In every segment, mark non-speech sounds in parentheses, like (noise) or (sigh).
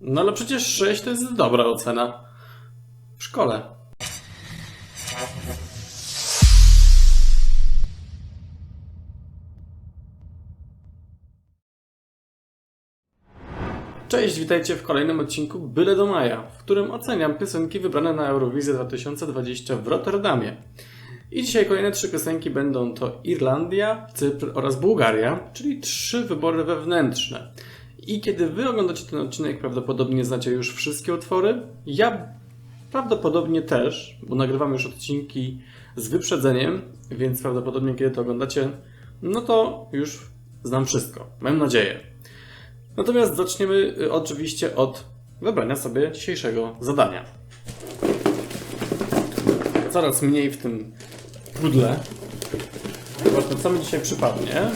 No ale przecież 6 to jest dobra ocena. W szkole. Cześć, witajcie w kolejnym odcinku Byle do Maja, w którym oceniam piosenki wybrane na Eurowizję 2020 w Rotterdamie. I dzisiaj kolejne trzy piosenki będą to Irlandia, Cypr oraz Bułgaria, czyli trzy wybory wewnętrzne. I kiedy wy oglądacie ten odcinek, prawdopodobnie znacie już wszystkie utwory. Ja prawdopodobnie też, bo nagrywam już odcinki z wyprzedzeniem, więc prawdopodobnie kiedy to oglądacie, no to już znam wszystko. Mam nadzieję. Natomiast zaczniemy y, oczywiście od wybrania sobie dzisiejszego zadania. Coraz mniej w tym pudle. Zobaczmy, co mi dzisiaj przypadnie.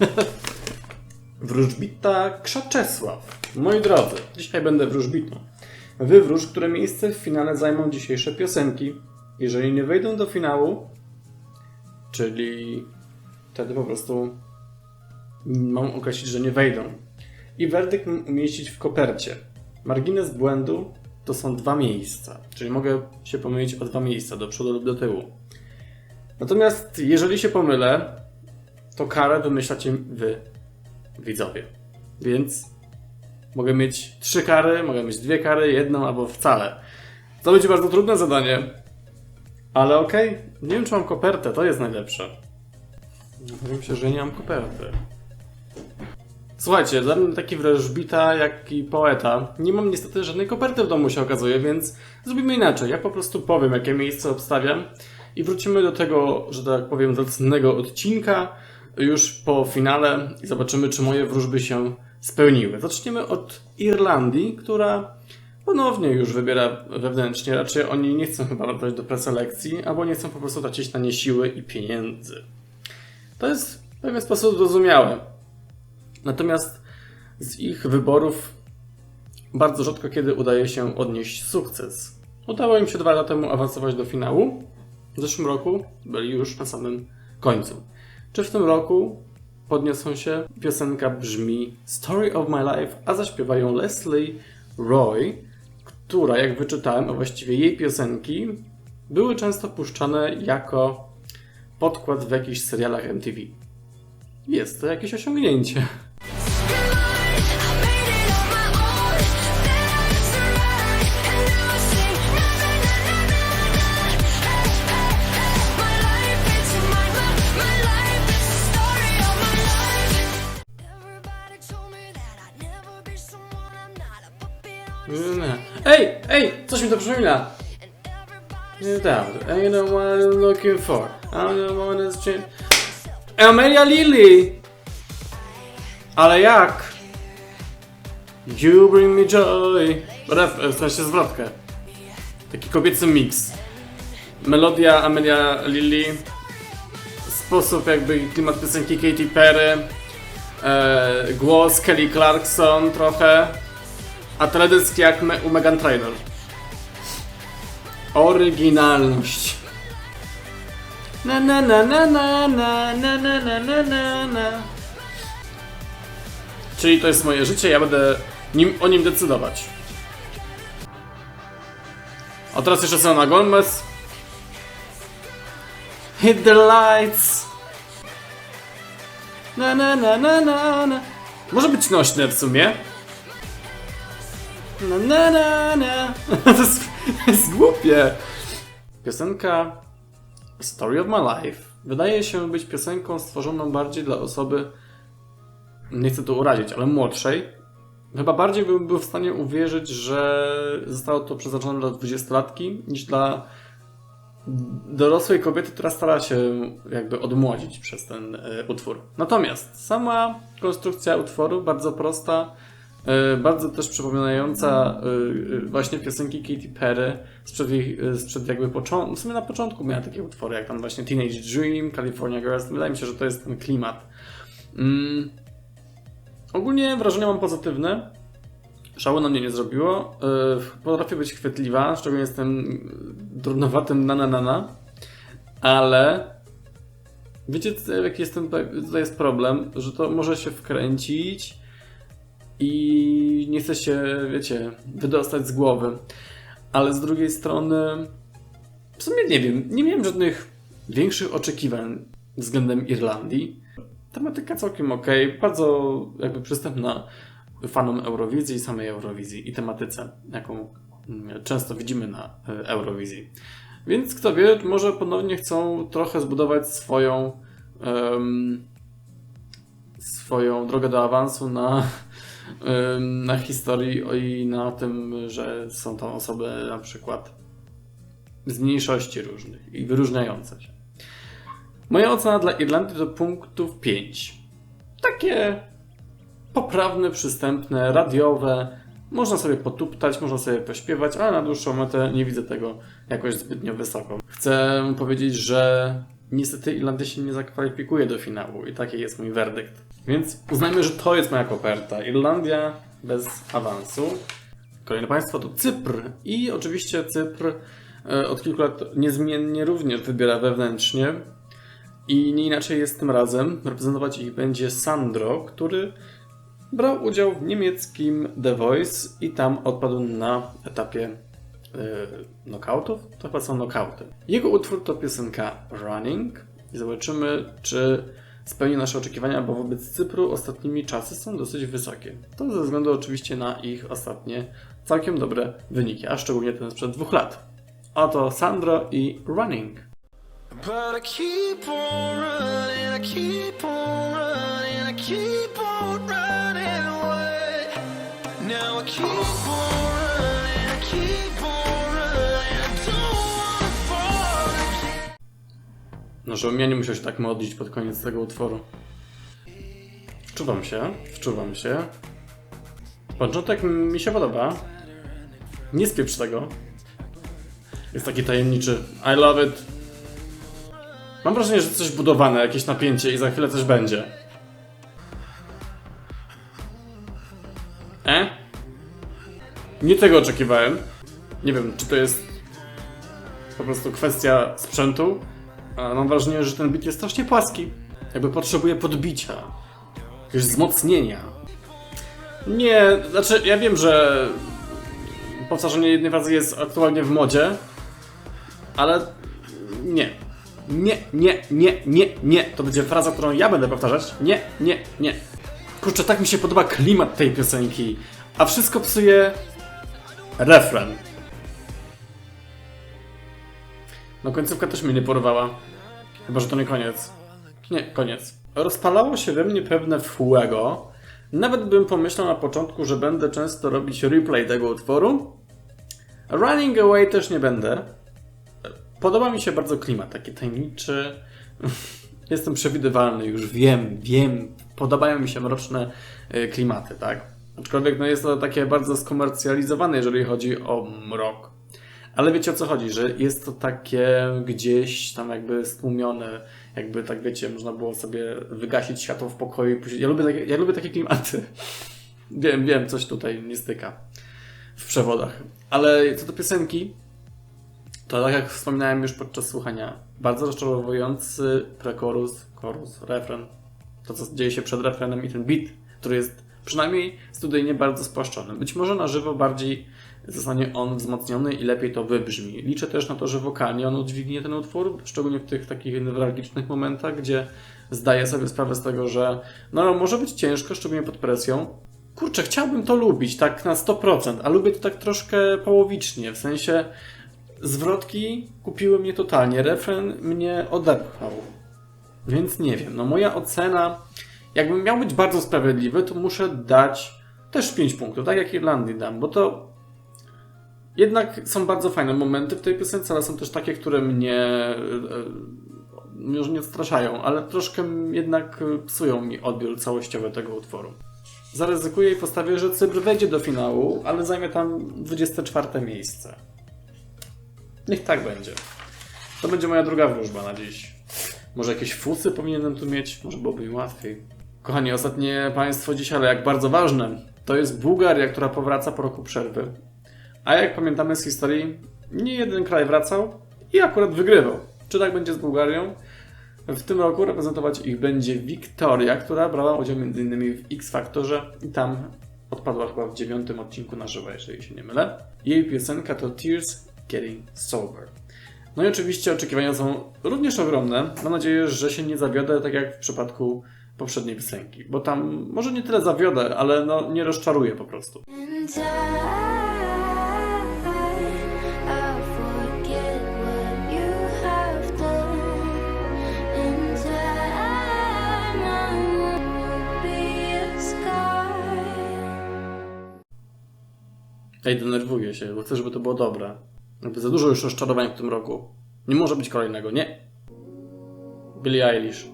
(laughs) Wróżbita Krzaczesław. Moi drodzy, dzisiaj będę wróżbitą. Wywróż, które miejsce w finale zajmą dzisiejsze piosenki. Jeżeli nie wejdą do finału, czyli wtedy po prostu mam określić, że nie wejdą. I werdykt umieścić w kopercie. Margines błędu to są dwa miejsca, czyli mogę się pomylić o dwa miejsca, do przodu lub do tyłu. Natomiast jeżeli się pomylę, to karę wymyślacie wy, widzowie. Więc mogę mieć trzy kary, mogę mieć dwie kary, jedną albo wcale. To będzie bardzo trudne zadanie. Ale okej, nie wiem czy mam kopertę, to jest najlepsze. Powiem się, że nie mam koperty. Słuchajcie, dla mnie taki wróżbita, jak i poeta. Nie mam niestety żadnej koperty w domu się okazuje, więc zrobimy inaczej. Ja po prostu powiem, jakie miejsce obstawiam i wrócimy do tego, że tak powiem, zacnego odcinka już po finale i zobaczymy, czy moje wróżby się spełniły. Zaczniemy od Irlandii, która ponownie już wybiera wewnętrznie. Raczej oni nie chcą chyba wracać do preselekcji, albo nie chcą po prostu tracić na nie siły i pieniędzy. To jest w pewien sposób zrozumiałe. Natomiast z ich wyborów bardzo rzadko kiedy udaje się odnieść sukces. Udało im się dwa lata temu awansować do finału. W zeszłym roku byli już na samym końcu. Czy w tym roku podniosą się? Piosenka brzmi Story of My Life, a zaśpiewają Leslie Roy, która, jak wyczytałem, a właściwie jej piosenki, były często puszczane jako podkład w jakichś serialach MTV. Jest to jakieś osiągnięcie. Mi to przypomina. Nie doubt. Ain't the one I'm looking for. I'm the one that's changed. Amelia Lily! Ale jak? You bring me joy. Ref, w sensie zwrotkę. Taki kobiecy miks. Melodia Amelia Lily. Sposób jakby klimat piosenki Katy Perry. E, głos Kelly Clarkson trochę. A teledysk jak me, u Megan Trainor. Oryginalność. Na na na na na na na na na na na na Czyli to jest moje życie, ja będę nim, o nim decydować. A teraz jeszcze Selena Gomez. Hit the lights. Na na na na na na. Może być nośne w sumie. Na na na na. (laughs) Jest, głupie. Piosenka Story of My Life wydaje się być piosenką stworzoną bardziej dla osoby, nie chcę tu urazić, ale młodszej. Chyba bardziej bym był w stanie uwierzyć, że zostało to przeznaczone dla dwudziestolatki niż dla dorosłej kobiety, która stara się jakby odmłodzić przez ten e, utwór. Natomiast sama konstrukcja utworu bardzo prosta, bardzo też przypominająca e, e, właśnie piosenki Katy Perry sprzed, jej, e, sprzed jakby początku, w sumie na początku miała takie utwory jak tam właśnie Teenage Dream, California Girls, wydaje mi się, że to jest ten klimat. Mm. Ogólnie wrażenia mam pozytywne. Szału na mnie nie zrobiło. Potrafię być chwytliwa, szczególnie tym drobnowatym na na na na. ale wiecie, jaki jest ten, tutaj jest problem, że to może się wkręcić i nie chce się, wiecie, wydostać z głowy. Ale z drugiej strony, w sumie nie wiem, nie miałem żadnych większych oczekiwań względem Irlandii. Tematyka całkiem ok, bardzo jakby przystępna fanom Eurowizji i samej Eurowizji i tematyce, jaką często widzimy na e, Eurowizji. Więc kto wie, może ponownie chcą trochę zbudować swoją em, swoją drogę do awansu na, na historii i na tym, że są tam osoby na przykład z mniejszości różnych i wyróżniające się. Moja ocena dla Irlandii to punktów 5. Takie poprawne, przystępne, radiowe. Można sobie potuptać, można sobie pośpiewać, ale na dłuższą metę nie widzę tego jakoś zbytnio wysoko. Chcę powiedzieć, że niestety Irlandia się nie zakwalifikuje do finału i taki jest mój werdykt. Więc uznajmy, że to jest moja koperta. Irlandia bez awansu. Kolejne państwo to Cypr. I oczywiście Cypr e, od kilku lat niezmiennie również wybiera wewnętrznie. I nie inaczej jest tym razem. Reprezentować ich będzie Sandro, który brał udział w niemieckim The Voice i tam odpadł na etapie yy, knockoutów. To chyba są knockouty. Jego utwór to piosenka Running i zobaczymy, czy spełni nasze oczekiwania, bo wobec Cypru ostatnimi czasy są dosyć wysokie. To ze względu oczywiście na ich ostatnie całkiem dobre wyniki, a szczególnie ten sprzed dwóch lat. Oto Sandro i Running. Now I keep on running, I keep No, żebym ja nie musiał się tak modlić pod koniec tego utworu. Wczuwam się, wczuwam się. Początek mi się podoba. Nie spieprz tego. Jest taki tajemniczy. I love it. Mam wrażenie, że coś budowane, jakieś napięcie i za chwilę coś będzie. E? Nie tego oczekiwałem. Nie wiem, czy to jest po prostu kwestia sprzętu, a mam wrażenie, że ten bit jest strasznie płaski. Jakby potrzebuje podbicia, jakiegoś wzmocnienia. Nie, znaczy ja wiem, że powtarzanie jednej frazy jest aktualnie w modzie, ale nie. Nie, nie, nie, nie, nie. To będzie fraza, którą ja będę powtarzać. Nie, nie, nie. Kurczę, tak mi się podoba klimat tej piosenki, a wszystko psuje refren. No końcówka też mnie nie porwała. Chyba, że to nie koniec. Nie, koniec. Rozpalało się we mnie pewne fuego. Nawet bym pomyślał na początku, że będę często robić replay tego utworu. Running Away też nie będę. Podoba mi się bardzo klimat, taki tajemniczy. (laughs) Jestem przewidywalny, już wiem, wiem. Podobają mi się mroczne y, klimaty, tak? Aczkolwiek no jest to takie bardzo skomercjalizowane, jeżeli chodzi o mrok. Ale wiecie o co chodzi, że jest to takie gdzieś tam jakby stłumione, jakby tak wiecie, można było sobie wygasić światło w pokoju. Ja lubię takie, ja lubię takie klimaty. (laughs) Wiem, wiem, coś tutaj nie styka w przewodach. Ale co do piosenki, to tak jak wspominałem już podczas słuchania, bardzo rozczarowujący prekorus, chorus, refren, to co dzieje się przed refrenem i ten beat, który jest przynajmniej studyjnie bardzo spłaszczony. Być może na żywo bardziej zostanie on wzmocniony i lepiej to wybrzmi. Liczę też na to, że wokalnie on udźwignie ten utwór, szczególnie w tych takich newralgicznych momentach, gdzie zdaję sobie sprawę z tego, że no może być ciężko, szczególnie pod presją. Kurczę, chciałbym to lubić tak na 100%, a lubię to tak troszkę połowicznie, w sensie zwrotki kupiły mnie totalnie, refren mnie odepchał. Więc nie wiem, no moja ocena, jakbym miał być bardzo sprawiedliwy, to muszę dać też 5 punktów, tak jak Irlandii dam, bo to jednak są bardzo fajne momenty w tej piosence, ale są też takie, które mnie e, e, nie odstraszają, ale troszkę jednak psują mi odbiór całościowy tego utworu. Zaryzykuję i postawię, że Cypr wejdzie do finału, ale zajmie tam 24 miejsce. Niech tak będzie. To będzie moja druga wróżba na dziś. Może jakieś fusy powinienem tu mieć? Może byłoby mi łatwiej. Kochani, ostatnie państwo dziś, ale jak bardzo ważne, to jest Bułgaria, która powraca po roku przerwy. A jak pamiętamy z historii, nie jeden kraj wracał i akurat wygrywał. Czy tak będzie z Bułgarią? W tym roku reprezentować ich będzie Wiktoria, która brała udział m.in. w X Factorze i tam odpadła chyba w dziewiątym odcinku na żywo, jeżeli się nie mylę. Jej piosenka to Tears Getting Sober. No i oczywiście oczekiwania są również ogromne. Mam nadzieję, że się nie zawiodę, tak jak w przypadku poprzedniej piosenki, bo tam może nie tyle zawiodę, ale no nie rozczaruję po prostu. Ej, denerwuję się, bo chcę, żeby to było dobre. Jakby za dużo już rozczarowań w tym roku. Nie może być kolejnego, nie. Billie Eilish.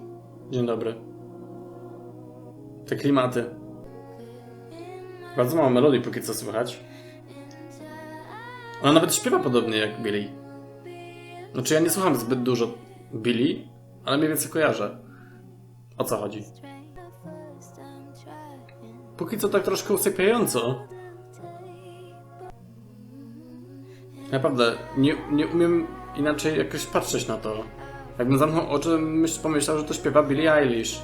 Dzień dobry. Te klimaty. Bardzo mało melodii póki co słychać. Ona nawet śpiewa podobnie jak Billie. Znaczy ja nie słucham zbyt dużo Billie, ale mniej więcej kojarzę. O co chodzi? Póki co tak troszkę usypiająco. Naprawdę, nie, nie umiem inaczej jakoś patrzeć na to. Jakbym zamknął oczy, myśl, pomyślał, że to śpiewa Billie Eilish.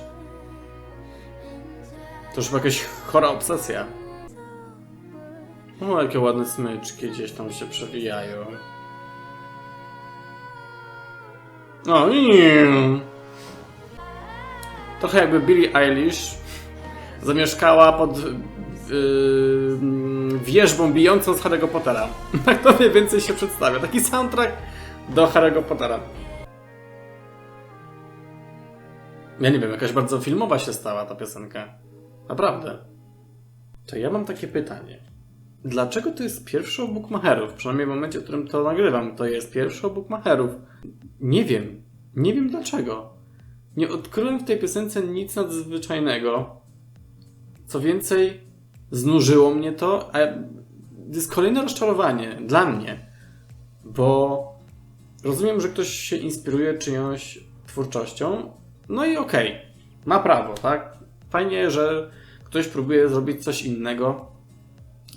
To już jakaś chora obsesja. O, jakie ładne smyczki gdzieś tam się przewijają. O, nie. Trochę jakby Billie Eilish zamieszkała pod yy, wieżbą bijącą z Harry'ego Pottera. (laughs) Tak to mniej więcej się przedstawia. Taki soundtrack do Harry'ego Pottera. Ja nie wiem, jakaś bardzo filmowa się stała ta piosenka. Naprawdę. To ja mam takie pytanie. Dlaczego to jest pierwszy u Bookmacherów? Przynajmniej w momencie, w którym to nagrywam, to jest pierwszy u Bookmacherów. Nie wiem. Nie wiem dlaczego. Nie odkryłem w tej piosence nic nadzwyczajnego. Co więcej, znużyło mnie to, a to jest kolejne rozczarowanie dla mnie, bo rozumiem, że ktoś się inspiruje czyjąś twórczością, no i okej, ma prawo, tak? Fajnie, że ktoś próbuje zrobić coś innego.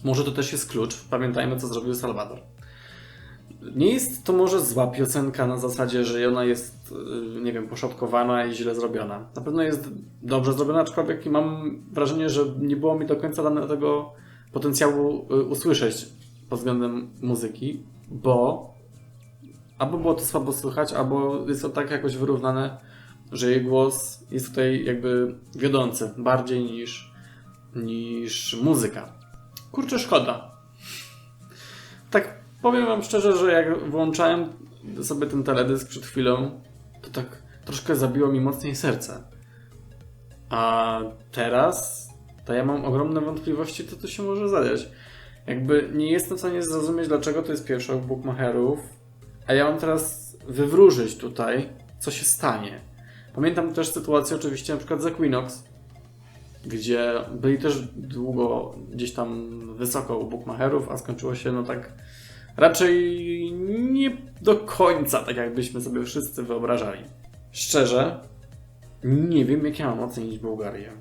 Może to też jest klucz. Pamiętajmy, co zrobił Salvador. Nie jest to może zła piosenka na zasadzie, że ona jest, yy, nie wiem, poszatkowana i źle zrobiona. Na pewno jest dobrze zrobiona, aczkolwiek mam wrażenie, że nie było mi do końca dane tego potencjału yy, usłyszeć pod względem muzyki, bo albo było to słabo słychać, albo jest to tak jakoś wyrównane, że jej głos jest tutaj jakby wiodący bardziej niż, niż muzyka. Kurczę, szkoda. Tak powiem wam szczerze, że jak włączałem sobie ten teledysk przed chwilą, to tak troszkę zabiło mi mocniej serce. A teraz to ja mam ogromne wątpliwości, co tu się może zadać. Jakby nie jestem w stanie zrozumieć, dlaczego to jest pierwszy od Bookmacherów, a ja mam teraz wywróżyć tutaj, co się stanie. Pamiętam też sytuację oczywiście na przykład z Equinox, gdzie byli też długo gdzieś tam wysoko u Bookmacherów, a skończyło się no tak raczej nie do końca tak jakbyśmy sobie wszyscy wyobrażali. Szczerze, nie wiem jak ja mam ocenić Bułgarię,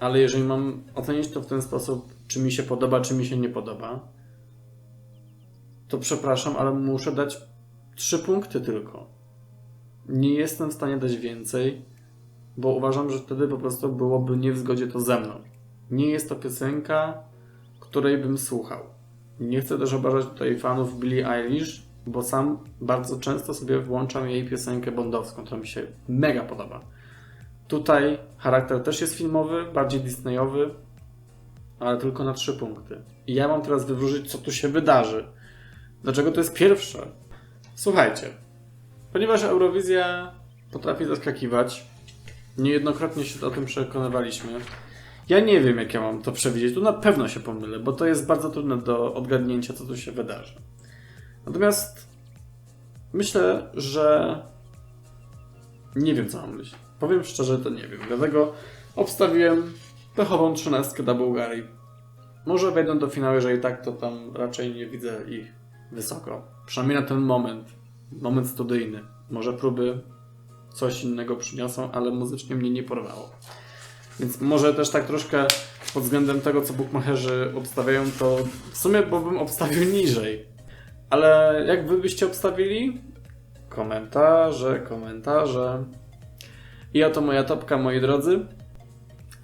ale jeżeli mam ocenić to w ten sposób, czy mi się podoba, czy mi się nie podoba, to przepraszam, ale muszę dać trzy punkty tylko. Nie jestem w stanie dać więcej, bo uważam, że wtedy po prostu byłoby nie w zgodzie to ze mną. Nie jest to piosenka, której bym słuchał. Nie chcę też obrażać tutaj fanów Billie Eilish, bo sam bardzo często sobie włączam jej piosenkę bondowską, która mi się mega podoba. Tutaj charakter też jest filmowy, bardziej Disneyowy, ale tylko na trzy punkty. I ja mam teraz wywróżyć, co tu się wydarzy. Dlaczego to jest pierwsze? Słuchajcie, ponieważ Eurowizja potrafi zaskakiwać, niejednokrotnie się o tym przekonywaliśmy. Ja nie wiem, jak ja mam to przewidzieć. Tu na pewno się pomylę, bo to jest bardzo trudne do odgadnięcia, co tu się wydarzy. Natomiast myślę, że nie wiem, co mam myśleć. Powiem szczerze, to nie wiem. Dlatego obstawiłem pechową trzynastkę dla Bułgarii. Może wejdą do finału, jeżeli tak, to tam raczej nie widzę ich wysoko. Przynajmniej na ten moment. Moment studyjny. Może próby coś innego przyniosą, ale muzycznie mnie nie porwało. Więc może też tak troszkę pod względem tego, co bookmacherzy obstawiają, to w sumie bo bym obstawił niżej. Ale jak wy byście obstawili, komentarze, komentarze. I oto moja topka, moi drodzy.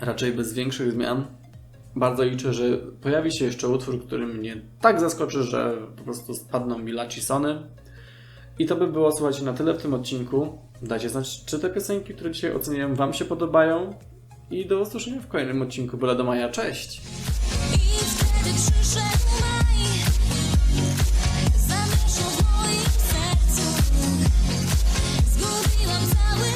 Raczej bez większych zmian. Bardzo liczę, że pojawi się jeszcze utwór, który mnie tak zaskoczy, że po prostu spadną mi lacisony. I to by było, słuchajcie, na tyle w tym odcinku. Dajcie znać, czy te piosenki, które dzisiaj oceniam, Wam się podobają. I do usłyszenia w kolejnym odcinku Byle do Maja. Cześć! W moim sercu Zgubiłam cały